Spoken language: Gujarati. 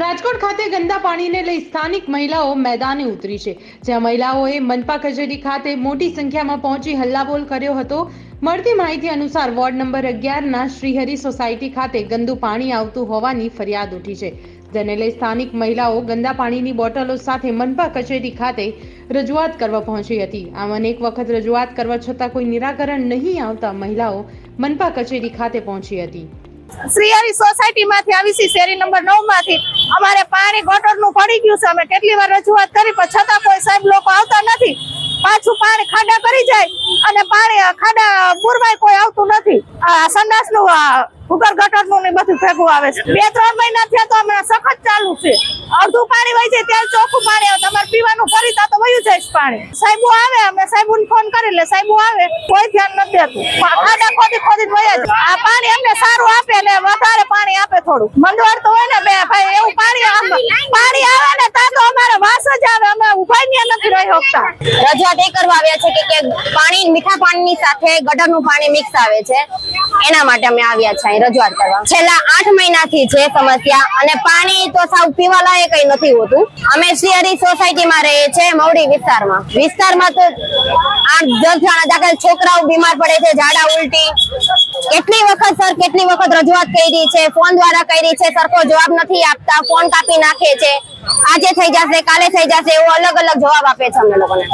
રાજકોટ ખાતે ગંદા પાણીને લઈ સ્થાનિક મહિલાઓ મેદાને ઉતરી છે, જ્યાં મહિલાઓએ મનપા કચેરી ખાતે મોટી સંખ્યામાં પહોંચી હલ્લાબોલ કર્યો હતો. મળતી માહિતી અનુસાર વોર્ડ નંબર અગિયારના શ્રીહરિ સોસાયટી ખાતે ગંદુ પાણી આવતું હોવાની ફરિયાદ ઉઠી છે, જેને લઈ સ્થાનિક મહિલાઓ ગંદા પાણીની બોટલો સાથે મનપા કચેરી ખાતે રજૂઆત કરવા પહોંચી હતી. આમ અનેક વખત રજૂઆત કરવા છતાં કોઈ નિરાકરણ નહીં આવતા મહિલાઓ મનપા કચેરી ખાતે પહોંચી હતી. શ્રીહરી સોસાયટી માંથી આવી છે શેરી નંબર નવમાંથી અમારે પાણી ગટરનું પડી ગયું છે. અમે કેટલી વાર રજૂઆત કરી, પણ છતાં કોઈ સાહેબ લોકો આવતા નથી. પાછું પાણી ખાડા કરી જાય અને પાણી, ખાડા પૂરવાય કોઈ આવતું નથી. આ સંડાસ નું ભૂગર ગટરનું બધું ભેગું આવે છે. બે, ત્રણ મહિના થયા તો હમણાં સખત ચાલુ છે. અડધું પાણી વહી જાય ત્યારે ચોખ્ખું પાણી આવે. તમારે પીવાનું ફરી તા વયું જાય પાણી. સાહેબો આવે, અમે સાહેબો ફોન કરી લે. સાહેબો આવે, કોઈ ધ્યાન નથી દેતું. ખાડા ખોદી ખોદી વયા આ પાણી અમને સારું આપે ને વધારે પાણી આપે થોડું મંદવાર તો હોય ને બે ભાઈ, એવું પાણી આવે ને ત્યાં તો અમારે વાસ જ પાણી, મીઠા પાણીની સાથે ગટરનું પાણી મિક્સ આવે છે. એના માટે અમે આવ્યા છે સમસ્યા અને પાણી તો સાવ પીવા લાયક નથી હોતું. અમે શ્રીહરી સોસાયટીમાં રહીએ છીએ મવડી વિસ્તારમાં. વિસ્તારમાં તો આઠ, દસ જણા દાખલ છોકરાઓ બીમાર પડે છે, ઝાડા ઉલટી. કેટલી વખત સર, કેટલી વખત રજૂઆત કરી છે, ફોન દ્વારા કરી છે, સરખો જવાબ નથી આપતા, ફોન કાપી નાખે છે. આજે થઈ જશે કાલે થઈ જશે એવો અલગ અલગ જવાબ આપે છે અમને લોકોને.